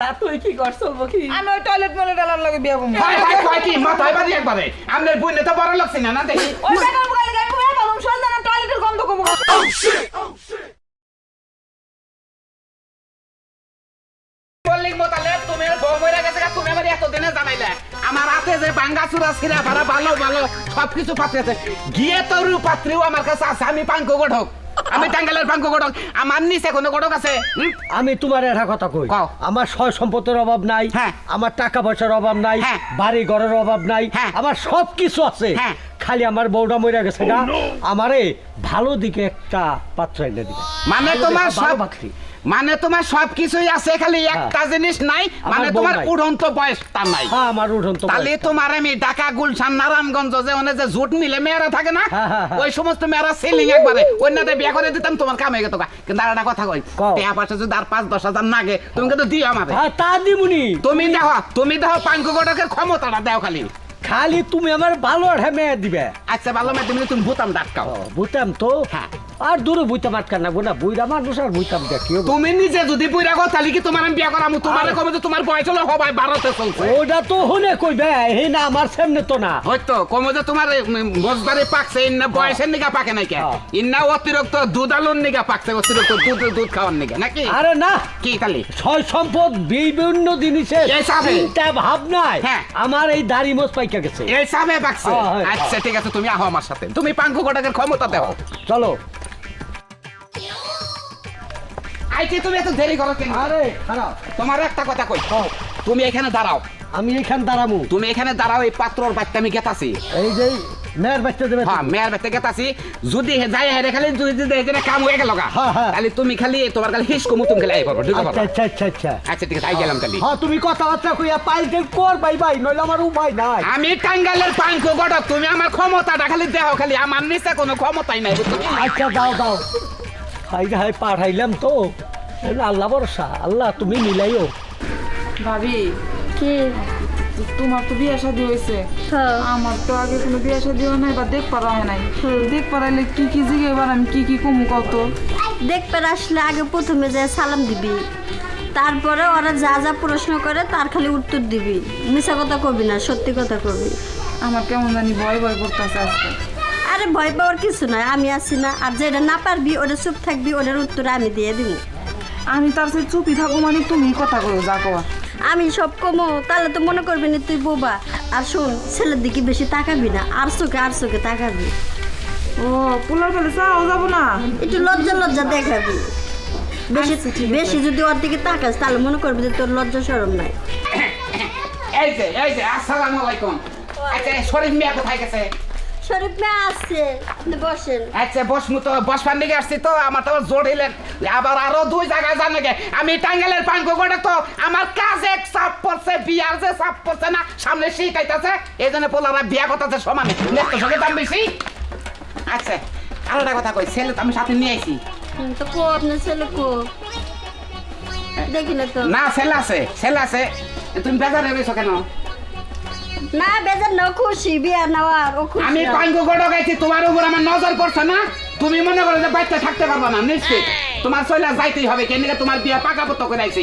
তা তুই কি কর চলবো কি আমি ওই টয়লেট মলে ডালার লগে বিয়া বম হয় কয় কি? মাথায় বাড়ি একবারে। আমনের বইনে তো বড় লাগছে না না দেখি। ওই বেকার বলে গাই বিয়া বম সন্ধ্যা টয়লেটের গন্ধ কমু বললি মোতালে তুমি বউ মরে গেছে তুমি আমার এতদিনে জানাইলে। আমার হাতে যে বাঙ্গা ছিঁড়া ভাড়া ভালো ভালো সবকিছু পাত্রে আছে গিয়ে তো রূপাত্রিও আমার কাছে আছে আমি পাঙ্ক গঠক আমি টাঙ্গালের পাঙ্ক গড়ক আমার নিচে কোনো গড়ক আছে আমি তোমার একটা কথা কই কও। আমার সয় সম্পত্তির অভাব নাই হ্যাঁ। আমার টাকা পয়সার অভাব নাই হ্যাঁ। বাড়ি ঘরের অভাব নাই হ্যাঁ। আমার সব কিছু আছে হ্যাঁ। খালি আমার বউটা মরে গেছে না আমারে ভালো দিকে একটা পাত্র এনে দিবে মানে তোমার ভালো সব বাকরি। মানে তোমার সব কিছুই আছে খালি একটা জিনিস নাই মানে তোমার উড়ন্ত বয়স তার নাই। হ্যাঁ আমার উঠন তো তাহলে তোমার আমি ঢাকা গুলশান নারায়ণগঞ্জ যে ওনে যে জুট মিলে মেয়েরা থাকে না হ্যাঁ, হ্যাঁ, হ্যাঁ। ওই সমস্ত মেয়েরা সেলিং একবারে অন্যতে বিয়ে করে দিতাম তোমার কামে গেত কিন্তু আর একটা কথা কই। টাকা পয়সা যদি আর পাঁচ দশ হাজার নাগে তুমি কিন্তু দিও আমাদের হ্যাঁ তা দিমুনি। তুমি দেখো তুমি দেখো পাঙ্কু গটকের ক্ষমতাটা দাও খালি। খালি তুমি আমার ভালো একটা মেয়ে দিবে। আচ্ছা ভালো মেয়ে তুমি তুমি ভুতাম ডাটকাও ও, বুঝতাম তো? হ্যাঁ। আর দূরে বুঝতাম আটকা না না বুইরা মানুষ আর বুঝতাম দেখি তুমি নিজে যদি পুরা গো তাহলে কি তোমার আমি বিয়ে করাম? তোমার কবে যে তোমার বয়স হলো হবাই বারোতে চলছে। ওটা তো হনে কইবে হে না আমার সামনে তো না। হয়তো কমে যে তোমার বজবারে পাকছে ইন্না বয়সের নিগা পাকে নাই কে? হ্যাঁ। ইন্না অতিরিক্ত দুধ আলুর নিগা পাকছে অতিরিক্ত দুধ দুধ খাওয়ার নিগা নাকি? আরে না। কি খালি ছয় সম্পদ বিভিন্ন সাথে? চিন্তা ভাবনায় হ্যাঁ। আমার এই দাড়ি মোজ পাইকা গেছে। এই সাবে পাকছে। হ্যাঁ, হ্যাঁ। আচ্ছা ঠিক আছে তুমি আহো আমার সাথে। তুমি পাঙ্কু গোটাকের ক্ষমতা দেও। চলো। আইতে তুমি এত দেরি করো কেন? আরে খারাপ। তোমার একটা কথা কই। তুমি এখানে দাঁড়াও। আমি এখান দাঁড়াবো তুমি এখানে দাঁড়াও এই পাত্রর বাচ্চা আমি গেতাছি। এই যে মেয়ের বাচ্চা দেবে হ্যাঁ মেয়ের বাচ্চা গেতাছি। যদি হে যাই হেরে খালি যদি যদি এখানে কাম হয়ে গেল গা। হ্যাঁ, হ্যাঁ। তাহলে তুমি খালি তোমার খালি হিস কমু তুমি খালি আই পারব ঠিক আচ্ছা আছে আচ্ছা আচ্ছা আচ্ছা। আচ্ছা ঠিক আছে আই গেলাম খালি হ্যাঁ তুমি কথাবার্তা কইয়া পাইতে কর ভাই ভাই নইলে আমার উপায় নাই। আমি টাঙ্গালের পাঙ্কু গটক তুমি আমার ক্ষমতাটা খালি দেও খালি আমার নিচে কোনো ক্ষমতাই নাই আচ্ছা দাও দাও। হাই হাই পাঠাইলাম তো। আল্লাহ ভরসা আল্লাহ তুমি মিলাইও। ভাবি কি? তোমার তো বিয়ে শাদি হয়েছে। হ্যাঁ। আমার তো আগে কোনো বিয়ে শাদী হয় নাই বা দেখ পারা হয় নাই। দেখ পারাইলে কি কি জিগে এবার আমি কি কি কমু কত? দেখবে আসলে আগে প্রথমে যে সালাম দিবি তারপরে ওরা যা যা প্রশ্ন করে তার খালি উত্তর দিবি। মিশা কথা কবি না সত্যি কথা কবি। আমার কেমন জানি ভয় ভয় করতেছে আজকে। আরে ভয় পাওয়ার কিছু নয় আমি আছি না। আর যেটা না পারবি ওটা চুপ থাকবি ওটার উত্তর আমি দিয়ে দিব। আমি তার সাথে চুপি থাকো মানে তুমি কথা করো যা কওয়া আমি সব কমো তাহলে তো মনে করবি না তুই বোবা। আর শোন ছেলের দিকে বেশি তাকাবি না আর চোখে আর চোখে তাকাবি। ও পোলার ফেলে চাও যাব না? একটু লজ্জা লজ্জা দেখাবি। বেশি আচ্ছা, বেশি যদি ওর দিকে তাকাস তাহলে মনে করবি যে তোর লজ্জা সরম নাই। এই যে এই যে আসসালামু আলাইকুম। আচ্ছা শরীফ মিয়া কোথায় গেছে? শরীফ আসছে আপনি বসেন। আচ্ছা বসমু তো বসবার দিকে আসছি তো আমার তো জোর হইলেন। আবার আরও দুই জায়গায় জানে গে আমি টাঙ্গালের পাঙ্কু গোটে তো আমার কাজে চাপ পড়ছে বিয়ার যে চাপ পড়ছে না সামনে শিখাইতেছে এই জন্য পোলারা বিয়া করতেছে সমানে। নেত্র সঙ্গে দাম বেশি। আচ্ছা আর একটা কথা কই ছেলে তো আমি সাথে নিয়ে আইছি। তো কো আপনার ছেলে কো? দেখি না তো। না ছেলে আছে ছেলে আছে। তুমি বেজার হয়ে কেন? না বেজার না খুশি বিয়া নেওয়ার ও খুশি আমি পাঙ্গু গড়ো গাইছি তোমার উপর আমার নজর পড়ছে না? তুমি মনে করো যে বাচ্চা থাকতে পারবে না নিশ্চিত। তোমার চলে যাইতেই হবে কেন তোমার বিয়া পাকা পত্র করে আইছি।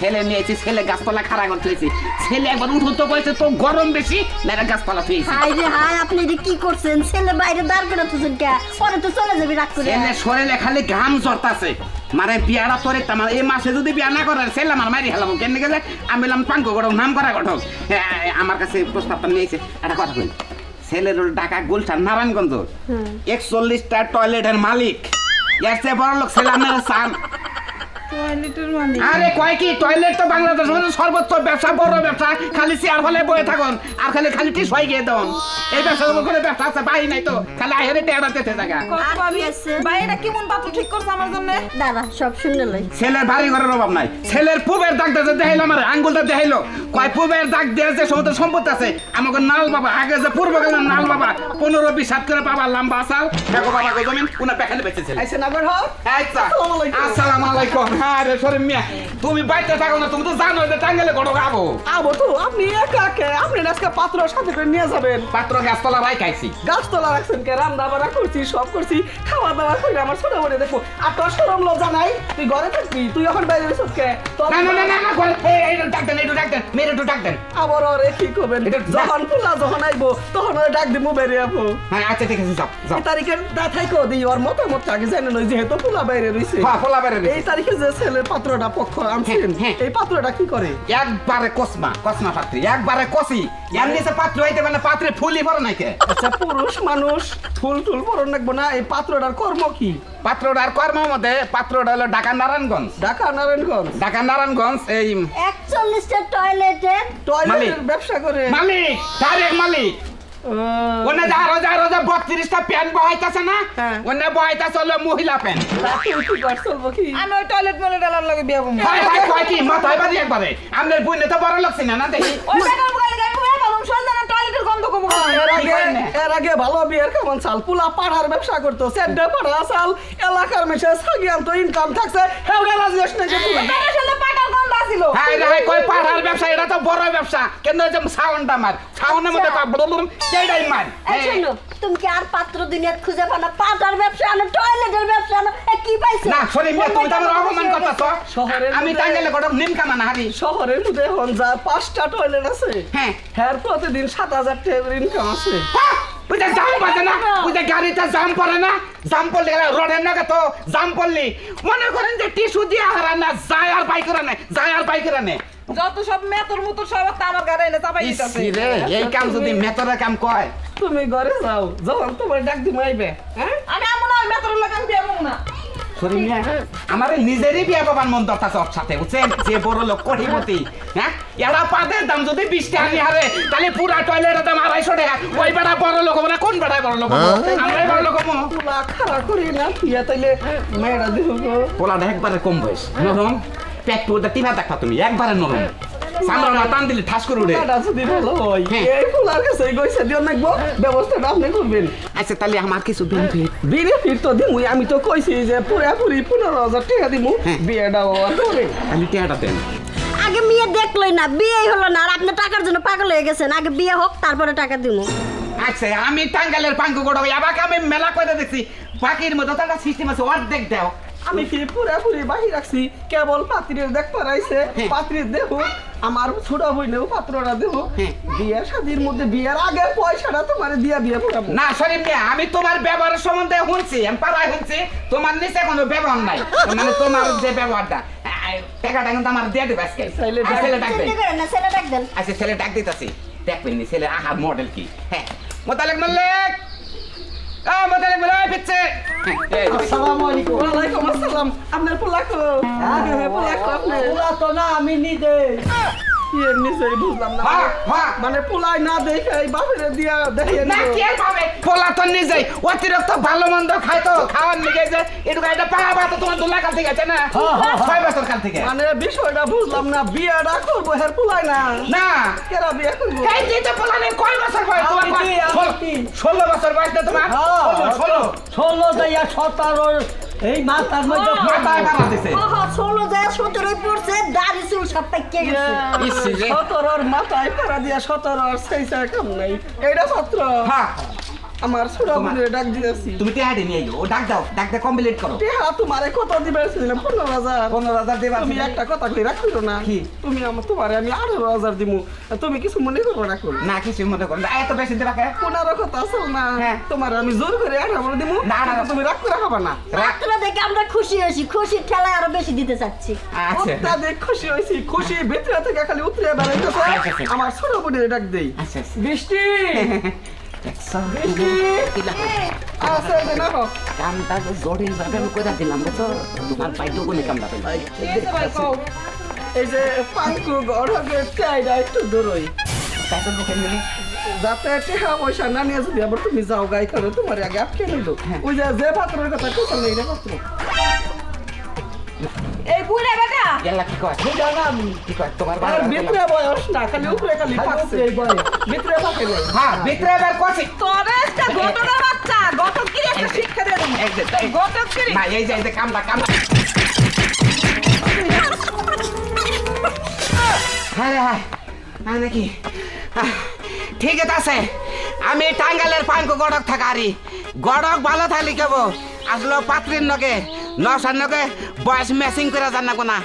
ছেলে নিয়েছি ছেলে গাছপালা খাড়া করে থুয়েছি ছেলে একবার উঠতে করেছে তো গরম বেশি না গাছপালা থুয়েছি হাই রে হাই আপনি এটা কি করছেন? ছেলে বাইরে দাঁড় করে তুছেন কে? পরে তো চলে যাবি রাগ করে। ছেলে শরীরে খালি ঘাম জরতাছে মানে বিয়াটা করে আমার এই মাসে যদি বিয়া না করে ছেলে আমার মারি হেলাম কেন গেলে? আমি বললাম পাঙ্কু গঠক নাম করা গঠক হ্যাঁ, আমার কাছে প্রস্তাবটা নিয়েছে। একটা কথা কই ছেলের ঢাকা গুলশান নারায়ণগঞ্জ। একচল্লিশটা টয়লেটের মালিক। এর চেয়ে বড় লোক ছেলে আপনারা চান? আরে কয় কি টয়লেট তো বাংলাদেশ মধ্যে সর্বোচ্চ ব্যবসা বড় ব্যবসা। খালি চেয়ার হলে বয়ে থাকুন আর খালি খালি টিস হয়ে গিয়ে দেন এই ব্যবসা করে ব্যবসা আছে? বাই নাই তো। খালি আহেরে টেরা দিতে জায়গা। মন? কেমন পাত্র ঠিক করছে আমার জন্য? দাদা সব শুনে লই। ছেলের ভারী ঘরের অভাব নাই। ছেলের পুবের দাগ দেখাইলো আমার আঙ্গুলটা দেখাইলো। কয় পুবের দাগ দিয়ে যে সমস্ত সম্পত্তি আছে? আমাকে নাল বাবা আগে যে পূর্ব গেলাম নাল বাবা পনেরো বিশ হাত করে বাবা লম্বা আসাল দেখো বাবা গো জমিন উনার পেখানে বেঁচেছিল। আইসে না বের হও আসসালামু আলাইকুম। হ্যাঁ রে সরে মিয়া তুমি বাইতে থাকো না তুমি তো জানো যে টাঙ্গেলে গড় খাব আবো তো আপনি একা একা আপনি আজকে পাত্র সাথে করে নিয়ে যাবেন। পাত্র গাছতলা রাই খাইছি। গাছতলা রাখছেন কে? রান্না বাড়া করছি সব করছি। খাওয়া দাওয়া করে আমার ছোট বোনে দেখব আর তোর সরম লজ্জা নাই? তুই ঘরে থাকবি? তুই এখন বাইরে গেছিস কে? না না না না না এই এই একটু ডাক দেন। মেরে একটু ডাক দেন। আবার ওরে কি করবেন? যখন পোলা যখন আইবো তখন ওরে ডাক দিমু যাব। হ্যাঁ আচ্ছা ঠিক আছে যাও যাও। এই তারিখের দাথাই কো দিই ওর মতামত আগে জানেন ওই যেহেতু পোলা বাইরে রইছে। হ্যাঁ খোলা বেড়ে এই তারিখে যে ছেলের পাত্রটা পক্ষ আনছেন হ্যাঁ, হ্যাঁ। এই পাত্রটা কি করে? একবারে কসমা কসমা পাত্রী একবারে কষি। এর নিচে পাত্র হইতে মানে পাত্রে ফুলই পড়ে নাকি আচ্ছা পুরুষ মানুষ ফুল টুল পরন রাখব না এই পাত্রটার কর্ম কি? পাত্রটার কর্মের মধ্যে পাত্রটা হলো ঢাকা নারায়ণগঞ্জ। ঢাকা নারায়ণগঞ্জ? ঢাকা নারায়ণগঞ্জ এই একচল্লিশটা টয়লেটের টয়লেটের। ব্যবসা করে। মালিক ডাইরেক্ট মালিক। ওনে যা বত্রিশটা প্যান্ট বহাইতাছে না হ্যাঁ। ওনে বহাইতাছে হলো মহিলা প্যান্ট। আমি ওই টয়লেট মলে ডালার লাগে বিয়া বম। হয় হয় কয় কি মাথায় বাড়ি একবারে। বুঝলে তো বড় লাগছে না না দেখি। এর আগে ভালো বিয়ের কেমন চাল? পুলা পাড়ার ব্যবসা করতো সেড্ডে পাড়া, চাল, এলাকার মেশে সাগিয়ান তো ইনকাম থাকছে। হেউ গেলা জিজ্ঞেস আছিল হাই রে হাই কয় পাঠার ব্যবসা এটা তো বড় ব্যবসা। কেন যে সাউন্ডটা মার? সাউন্ডের মধ্যে কয় ব্লুম সেইটাই মার। এই শোনো তুমি কি আর পাত্র দুনিয়াত খুঁজে পাও না? পাটার ব্যবসা আনো টয়লেটের ব্যবসা আনো এ কি পাইছো? না শরীর মিয়া তুমি তো আমার অপমান করতেছ। শহরের আমি মধ্যে- টাঙ্গেলে গড় নিম কামা না হারি। শহরের মধ্যে এখন যা পাঁচটা টয়লেট আছে হ্যাঁ। হ্যাঁ প্রতিদিন সাত হাজার ইনকাম আছে। হ্যাঁ, ওই যে জাম বাজে না? ওই যে গাড়িতে জাম পড়ে না? জাম পড়লে গেলে রোডের নাগে তো? জাম পড়লি? মনে করেন যে টিস্যু দিয়ে হারা না যায় আর বাইক নে যায় আর বাইক নে। যত সব মেতর মুতর সব একটা আমার গাড়ি এনে চাপাই দিতেছে। রে এই কাম যদি মেতরের কাম কয়? তুমি ঘরে যাও যখন তোমার ডাক দিমাইবে হ্যাঁ? আমি এমন আর মেতরের লাগাম বম না। আমার নিজেরই বিয়া বাবার মন দরকার ওর সাথে বুঝছেন? যে বড় লোক কোটিপতি হ্যাঁ? এরা পাদের দাম যদি বিশ টাকা নিয়ে হারে তাহলে পুরা টয়লেটের দাম আড়াইশো টাকা। ওই বেড়া বড় লোক না? কোন বেড়া বড় লোক হব? আমরাই বড় লোক তুলা খাড়া করি না তুইয়া তাইলে মেয়েরা দিব। পোলাটা একবারে কম বয়স নরম। পেট পুরোটা টিভা দেখা তুমি একবারে নরম। সামরা না টান দিলে ঠাস করে উঠে টাকা যদি ভালো হয়। এই ফুলার কাছে গইছে দিও নাকবো ব্যবস্থাটা আপনি করবেন আচ্ছা তাহলে আমার কিছু বেনিফিট বিরে ফির তো দিমুই আমি তো কইছি যে পুরাপুরি পনেরো হাজার টাকা দিমু। বিয়েটা করে আমি টেয়াটা দেন আগে মেয়ে দেখলই না বিয়েই হলো না আর আপনি টাকার জন্য পাগল হয়ে গেছেন। আগে বিয়ে হোক তারপরে টাকা দিব। আচ্ছা আমি টাঙ্গালের পাঙ্কু গোড়া আবার আমি মেলা করে দেখছি। পাখির মধ্যে তো একটা সিস্টেম আছে অর্ধেক দেও। আমি কি পুরাপুরি বাহি রাখছি কেবল পাত্রীর দেখ পারাইছে। হ্যাঁ। পাত্রীর দেহ আমার ছোট বইনেও পাত্রটা দেহ। হ্যাঁ। বিয়ের শাদির মধ্যে বিয়ের আগে পয়সাটা তোমার দিয়া বিয়ে পড়াবো না শরীফ মিয়া আমি তোমার ব্যবহারের সম্বন্ধে শুনছি আমি পাড়ায় শুনছি। তোমার নিচে কোনো ব্যবহার নাই। মানে তোমার যে ব্যবহারটা আহ, টাকাটা কিন্তু আমার দিয়ে দেবে আজকে। ছেলে আচ্ছা, ডাক দেন না ছেলে ডাক দেন আচ্ছা ছেলে ডাক দিতেছি। দেখবেন নি ছেলে আহার মডেল কি। হ্যাঁ মোতালেক মল্লিক। আ মোতালেক মল্লিক পিচ্ছে। আসসালামু আলাইকুম ওয়ালাইকুম আসসালাম আপনার পোলাকো আগে পোলাকো আপনি ওরা তো না আমি নিজে এর নিশ্চয়ই বুঝলাম না। হ্যাঁ, হ্যাঁ। মানে পোলাই না দেখে এই বাপেরে দিয়া দেখে না কি পাবে পোলা তো নিজেই অতিরিক্ত ভালো মন্দ খায় তো খাওয়ার নিগে যে একটু এটা পাওয়া বা তো তোমার দোলা কাল থেকে আছে না? ছয় বছর কাল থেকে। মানে বিষয়টা বুঝলাম না বিয়েটা করব হের পোলাই না? না। কেরা বিয়ে করব? এই যে তো পোলা নেই কয় বছর বয়স তোমার? ষোলো- বছর বয়স না তোমার? হ্যাঁ। ষোলো, ষোলো। ষোলো যাইয়া সতেরো এই মাথার মধ্যে মাথায় বাড়া দিছে ও ষোলো যায় সতেরোই পড়ছে দাড়ি চুল সব পাইকে গেছে? ইসি রে। মাথায় পাড়া দিয়া সতেরোর সেই সেই কাম নাই। এইটা ছাত্র হ্যাঁ আমার ছোট বোনের ডাক দিয়েছি তুমি টেহাডি নিয়ে আইও ও ডাক দাও ডাক দাও কমপ্লিট করো। টেহা তোমারে কত দিবে ছিলাম পনেরো হাজার। পনেরো হাজার দেবা তুমি একটা কথা কই রাখিও না। কি? তুমি আমার তোমারে আমি আঠারো হাজার দিমু। তুমি কিছু মনে করব না কোন? না কিছু মনে করো না। এত বেশি দেবা কে? পনেরো কথা আছে না। হ্যাঁ। তোমার আমি জোর করে আঠারো দিমু। না, না। তুমি রাগ করে খাবা না। রাখ মাত্র দেখে আমরা খুশি হয়েছি। খুশির ঠেলায় আরও বেশি দিতে চাচ্ছি। আচ্ছা। তাদের খুশি হয়েছি। খুশি ভিতরে থেকে খালি উতরে বেড়াইতেছে। আচ্ছা, আচ্ছা। আমার ছোট বোনের ডাক দেই। আচ্ছা আচ্ছা। বৃষ্টি! কামটা জটিল ভাবে আমি করে দিলাম বুঝছ তোমার পাই দুগুনি কামটা পেলাম এই যে পাঙ্কু গড়কে চাইটা একটু দূরই তাই তো মুখে নিলে যাতে টেহা পয়সা না নিয়ে যদি আবার তুমি যাও গাই করে তোমার আগে আটকে নিল ওই যে যে কথা এই বুড়ে গেলা কি কয়? কি কয়? তোমার আর বাবা ভিতরে বয়স না খালি উপরে খালি পাকছে ভিতরে পাকে হ্যাঁ ভিতরে এবার কষি তোরে একটা ঘটনা বাচ্চা গটক কি একটা শিক্ষা দিয়ে দেবো। এই যে এই- গটক কি না এই যে এই যে কামটা কামটা। হ্যাঁ নাকি? ঠিক আছে। আমি টাঙ্গালের পাঙ্কু গড়ক থাকারি। গড়ক ভালো থাকলি কেব। আসলো পাত্রীর নগে নশার নগে বয়স ম্যাচিং করে জানা না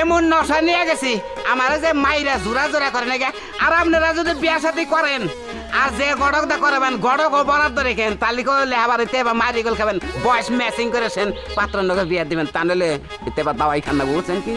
এমন নশা নিয়ে গেছি, আমার যে মাইরা জোড়া জোড়া করে নাকি। আর আপনারা যদি বিয়া সাথে করেন, আর যে গড়ক দা করবেন, গড়ক ও বরাদ্দ রেখেন তালিকও লেহাবারিতে বা মারি গোল খাবেন। বয়স ম্যাচিং করেছেন পাত্র নগে বিয়া দিবেন। তা নাহলে এতে বা দাওয়াই খান না, বুঝছেন কি?